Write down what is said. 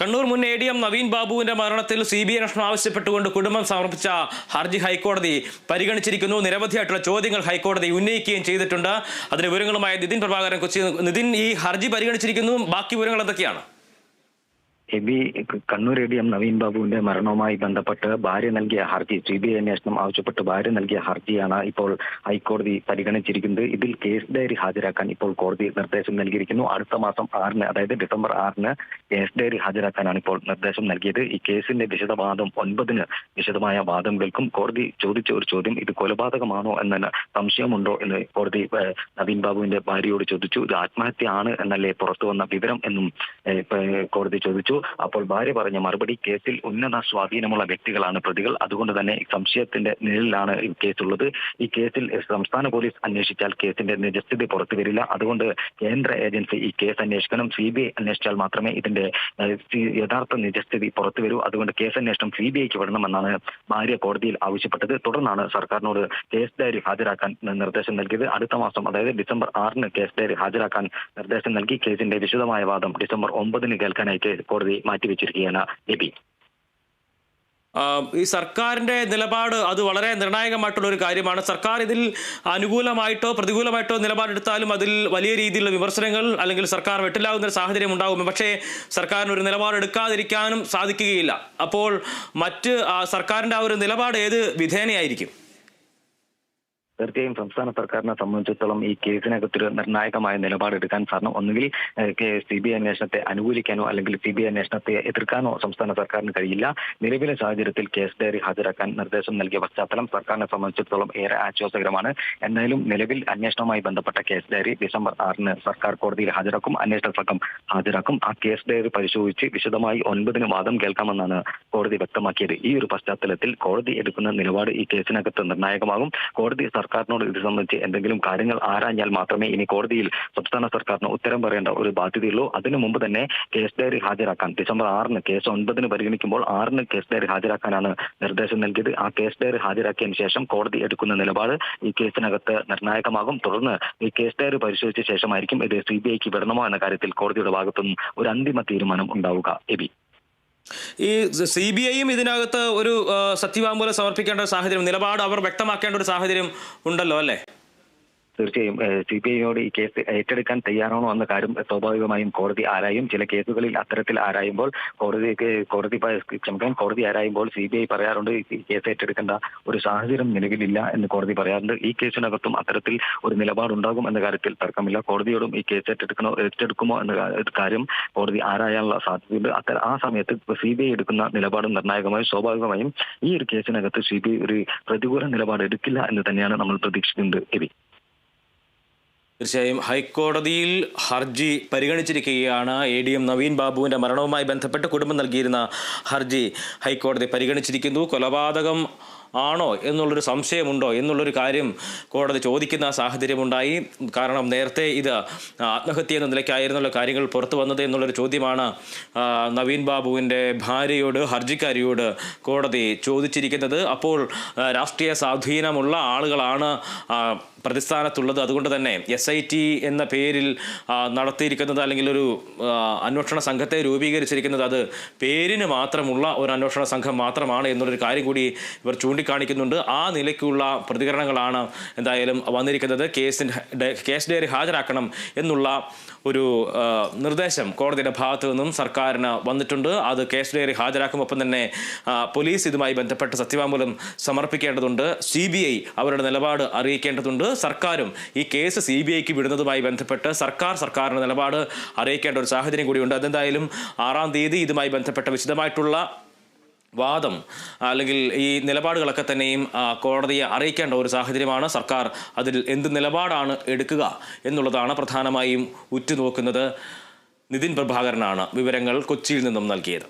കണ്ണൂർ മുൻ A D M Naveen ബാബുവിന്റെ മരണത്തിൽ സി ബി അന്വേഷണം ആവശ്യപ്പെട്ടുകൊണ്ട് കുടുംബം സമർപ്പിച്ച ഹർജി ഹൈക്കോടതി പരിഗണിച്ചിരിക്കുന്നു. നിരവധിയായിട്ടുള്ള ചോദ്യങ്ങൾ ഹൈക്കോടതി ഉന്നയിക്കുകയും ചെയ്തിട്ടുണ്ട്. അതിന് വിവരങ്ങളുമായി നിതിൻ പ്രഭാകരൻ കൊച്ചി നിതിൻ ഈ ഹർജി പരിഗണിച്ചിരിക്കുന്നു. ബാക്കി വിവരങ്ങൾ എന്തൊക്കെയാണ്? Abi Kannur A D M Naveen ബാബുവിന്റെ മരണവുമായി ബന്ധപ്പെട്ട് ഭാര്യ നൽകിയ ഹർജി സി ബി ഐ അന്വേഷണം ആവശ്യപ്പെട്ട് ഭാര്യ നൽകിയ ഹർജിയാണ് ഇപ്പോൾ ഹൈക്കോടതി പരിഗണിച്ചിരിക്കുന്നത്. ഇതിൽ കേസ് ഡയറി ഹാജരാക്കാൻ ഇപ്പോൾ കോടതി നിർദ്ദേശം നൽകിയിരിക്കുന്നു. അടുത്ത മാസം ആറിന് അതായത് ഡിസംബർ ആറിന് കേസ് ഡയറി ഹാജരാക്കാനാണ് ഇപ്പോൾ നിർദ്ദേശം നൽകിയത്. ഈ കേസിന്റെ വിശദവാദം ഒൻപതിന് വിശദമായ വാദം കേൾക്കും. കോടതി ചോദിച്ച ഒരു ചോദ്യം ഇത് കൊലപാതകമാണോ എന്ന സംശയമുണ്ടോ എന്ന് കോടതി നവീൻ ബാബുവിന്റെ ഭാര്യയോട് ചോദിച്ചു. ഇത് ആത്മഹത്യ ആണ് എന്നല്ലേ പുറത്തു വന്ന വിവരം എന്നും കോടതി ചോദിച്ചു. അപ്പോൾ ഭാര്യ പറഞ്ഞ മറുപടി കേസിൽ ഉന്നത സ്വാധീനമുള്ള വ്യക്തികളാണ് പ്രതികൾ. അതുകൊണ്ട് തന്നെ സംശയത്തിന്റെ നിഴലിലാണ് ഈ കേസുള്ളത്. ഈ കേസിൽ സംസ്ഥാന പോലീസ് അന്വേഷിച്ചാൽ കേസിന്റെ നിജസ്ഥിതി പുറത്തു വരില്ല. അതുകൊണ്ട് കേന്ദ്ര ഏജൻസി ഈ കേസ് അന്വേഷിക്കണം. സി ബി ഐ അന്വേഷിച്ചാൽ മാത്രമേ ഇതിന്റെ യഥാർത്ഥ നിജസ്ഥിതി പുറത്തു വരൂ. അതുകൊണ്ട് കേസ് അന്വേഷണം സി ബി ഐക്ക് വിടണമെന്നാണ് ഭാര്യ കോടതിയിൽ ആവശ്യപ്പെട്ടത്. തുടർന്നാണ് സർക്കാരിനോട് കേസ് ഡയറി ഹാജരാക്കാൻ നിർദ്ദേശം നൽകിയത്. അടുത്ത മാസം അതായത് ഡിസംബർ ആറിന് കേസ് ഡയറി ഹാജരാക്കാൻ നിർദ്ദേശം നൽകി. കേസിന്റെ വിശദമായ വാദം ഡിസംബർ ഒമ്പതിന് കേൾക്കാനായി കോടതി മാറ്റിവെച്ചിരിക്കുകയാണ് എബി ആ, ഈ സർക്കാരിന്റെ നിലപാട് അത് വളരെ നിർണായകമായിട്ടുള്ള ഒരു കാര്യമാണ്. സർക്കാർ ഇതിൽ അനുകൂലമായിട്ടോ പ്രതികൂലമായിട്ടോ നിലപാടെടുത്താലും അതിൽ വലിയ രീതിയിലുള്ള വിമർശനങ്ങൾ അല്ലെങ്കിൽ സർക്കാർ വെട്ടിലാകുന്ന ഒരു സാഹചര്യം ഉണ്ടാകും. പക്ഷേ സർക്കാരിന് ഒരു നിലപാടെടുക്കാതിരിക്കാനും സാധിക്കുകയില്ല. അപ്പോൾ മറ്റ് സർക്കാരിന്റെ ആ ഒരു നിലപാട് ഏത് വിധേനയായിരിക്കും? തീർച്ചയായും സംസ്ഥാന സർക്കാരിനെ സംബന്ധിച്ചിടത്തോളം ഈ കേസിനകത്തൊരു നിർണായകമായ നിലപാടെടുക്കാൻ കാരണം ഒന്നുകിൽ സി ബി ഐ അന്വേഷണത്തെ അനുകൂലിക്കാനോ അല്ലെങ്കിൽ സി ബി ഐ അന്വേഷണത്തെ എതിർക്കാനോ സംസ്ഥാന സർക്കാരിന് കഴിയില്ല. നിലവിലെ സാഹചര്യത്തിൽ കേസ് ഡയറി ഹാജരാക്കാൻ നിർദ്ദേശം നൽകിയ പശ്ചാത്തലം സർക്കാരിനെ സംബന്ധിച്ചിടത്തോളം ഏറെ ആശ്വാസകരമാണ്. എന്നാലും നിലവിൽ അന്വേഷണവുമായി ബന്ധപ്പെട്ട കേസ് ഡയറി ഡിസംബർ ആറിന് സർക്കാർ കോടതിയിൽ ഹാജരാക്കും. അന്വേഷണ സംഘം ഹാജരാക്കും. ആ കേസ് ഡയറി പരിശോധിച്ച് വിശദമായി ഒൻപതിന് വാദം കേൾക്കാമെന്നാണ് കോടതി വ്യക്തമാക്കിയത്. ഈ ഒരു പശ്ചാത്തലത്തിൽ കോടതി എടുക്കുന്ന നിലപാട് ഈ കേസിനകത്ത് നിർണായകമാകും. കോടതി സർക്കാരിനോട് ഇത് സംബന്ധിച്ച് എന്തെങ്കിലും കാര്യങ്ങൾ ആരാഞ്ഞാൽ മാത്രമേ ഇനി കോടതിയിൽ സംസ്ഥാന സർക്കാരിന് ഉത്തരം പറയേണ്ട ഒരു ബാധ്യതയുള്ളൂ. അതിനു മുമ്പ് തന്നെ കേസ് ഡയറി ഹാജരാക്കാൻ ഡിസംബർ ആറിന് കേസ് ഒൻപതിന് പരിഗണിക്കുമ്പോൾ ആറിന് കേസ് ഡയറി ഹാജരാക്കാനാണ് നിർദ്ദേശം നൽകിയത്. ആ കേസ് ഡയറി ഹാജരാക്കിയതിനു ശേഷം കോടതി എടുക്കുന്ന നിലപാട് ഈ കേസിനകത്ത് നിർണായകമാകും. തുടർന്ന് ഈ കേസ് ഡയറി പരിശോധിച്ച ശേഷമായിരിക്കും ഇത് സി ബി ഐക്ക് വിടണമോ എന്ന കാര്യത്തിൽ കോടതിയുടെ ഭാഗത്തുനിന്ന് ഒരു അന്തിമ തീരുമാനം ഉണ്ടാവുക. എബി ഈ സി ബി ഐയും ഇതിനകത്ത് ഒരു സത്യവാങ്മൂലം സമർപ്പിക്കേണ്ട ഒരു സാഹചര്യം നിലപാട് അവർ വ്യക്തമാക്കേണ്ട ഒരു സാഹചര്യം ഉണ്ടല്ലോ അല്ലേ? തീർച്ചയായും സി ബി ഈ കേസ് ഏറ്റെടുക്കാൻ തയ്യാറാണോ എന്ന കാര്യം സ്വാഭാവികമായും കോടതി ആരായും ചില കേസുകളിൽ അത്തരത്തിൽ ആരായുമ്പോൾ കോടതി കോടതി ക്ഷമിക്കാൻ കോടതി ആരായുമ്പോൾ സി ബി ഐ പറയാറുണ്ട് ഈ കേസ് ഏറ്റെടുക്കേണ്ട ഒരു സാഹചര്യം നിലവിലില്ല എന്ന് കോടതി പറയാറുണ്ട്. ഈ കേസിനകത്തും അത്തരത്തിൽ ഒരു നിലപാടുണ്ടാകും എന്ന കാര്യത്തിൽ തർക്കമില്ല. കോടതിയോടും ഈ കേസ് ഏറ്റെടുക്കണോ ഏറ്റെടുക്കുമോ എന്ന കാര്യം കോടതി ആരായാനുള്ള സാധ്യതയുണ്ട്. അത്തരം ആ സമയത്ത് സി ബി ഐ എടുക്കുന്ന നിലപാട് നിർണായകമായും സ്വാഭാവികമായും ഈ ഒരു കേസിനകത്ത് സി ബി ഐ ഒരു പ്രതികൂല നിലപാട് എടുക്കില്ല എന്ന് തന്നെയാണ് നമ്മൾ പ്രതീക്ഷിക്കുന്നത് എബി തീർച്ചയായും ഹൈക്കോടതിയിൽ ഹർജി പരിഗണിച്ചിരിക്കുകയാണ്. എ ഡി എം നവീൻ ബാബുവിന്റെ മരണവുമായി ബന്ധപ്പെട്ട് കുടുംബം നൽകിയിരുന്ന ഹർജി ഹൈക്കോടതി പരിഗണിച്ചിരിക്കുന്നു. കൊലപാതകം ആണോ എന്നുള്ളൊരു സംശയമുണ്ടോ എന്നുള്ളൊരു കാര്യം കോടതി ചോദിക്കുന്ന സാഹചര്യമുണ്ടായി. കാരണം നേരത്തെ ഇത് ആത്മഹത്യ എന്ന നിലയ്ക്കായിരുന്നുള്ള കാര്യങ്ങൾ പുറത്തു വന്നത് എന്നുള്ളൊരു ചോദ്യമാണ് നവീൻ ബാബുവിന്റെ ഭാര്യയോട് ഹർജിക്കാരിയോട് കോടതി ചോദിച്ചിരിക്കുന്നത്. അപ്പോൾ രാഷ്ട്രീയ സ്വാധീനമുള്ള ആളുകളാണ് പ്രതിസ്ഥാനത്തുള്ളത്. അതുകൊണ്ട് തന്നെ എസ് ഐ ടി എന്ന പേരിൽ നടത്തിയിരിക്കുന്നത് അല്ലെങ്കിൽ ഒരു അന്വേഷണ സംഘത്തെ രൂപീകരിച്ചിരിക്കുന്നത് അത് പേരിന് മാത്രമുള്ള ഒരു അന്വേഷണ സംഘം മാത്രമാണ് എന്നുള്ളൊരു കാര്യം കൂടി ഇവർ ചൂണ്ടിക്കാണിക്കുന്നുണ്ട്. ആ നിലയ്ക്കുള്ള പ്രതികരണങ്ങളാണ് എന്തായാലും വന്നിരിക്കുന്നത്. കേസിന്റെ കേസ് ഡയറി ഹാജരാക്കണം എന്നുള്ള ഒരു നിർദ്ദേശം കോടതിയുടെ ഭാഗത്തു നിന്നും സർക്കാരിന് വന്നിട്ടുണ്ട്. അത് കേസ് ഡയറി ഹാജരാക്കും ഒപ്പം തന്നെ പോലീസ് ഇതുമായി ബന്ധപ്പെട്ട് സത്യവാങ്മൂലം സമർപ്പിക്കേണ്ടതുണ്ട്. സി ബി ഐ അവരുടെ നിലപാട് അറിയിക്കേണ്ടതുണ്ട്. സർക്കാരും ഈ കേസ് സി ബി ഐക്ക് വിടുന്നതുമായി ബന്ധപ്പെട്ട് സർക്കാർ സർക്കാരിന്റെ നിലപാട് അറിയിക്കേണ്ട ഒരു സാഹചര്യം കൂടിയുണ്ട്. അതെന്തായാലും ആറാം തീയതി ഇതുമായി ബന്ധപ്പെട്ട വിശദമായിട്ടുള്ള വാദം അല്ലെങ്കിൽ ഈ നിലപാടുകളൊക്കെ തന്നെയും കോടതിയെ അറിയിക്കേണ്ട ഒരു സാഹചര്യമാണ്. സർക്കാർ അതിൽ എന്ത് നിലപാടാണ് എടുക്കുക എന്നുള്ളതാണ് പ്രധാനമായും ഉറ്റുനോക്കുന്നത്. നിതിൻ പ്രഭാകരനാണ് വിവരങ്ങൾ കൊച്ചിയിൽ നിന്നും നൽകിയത്.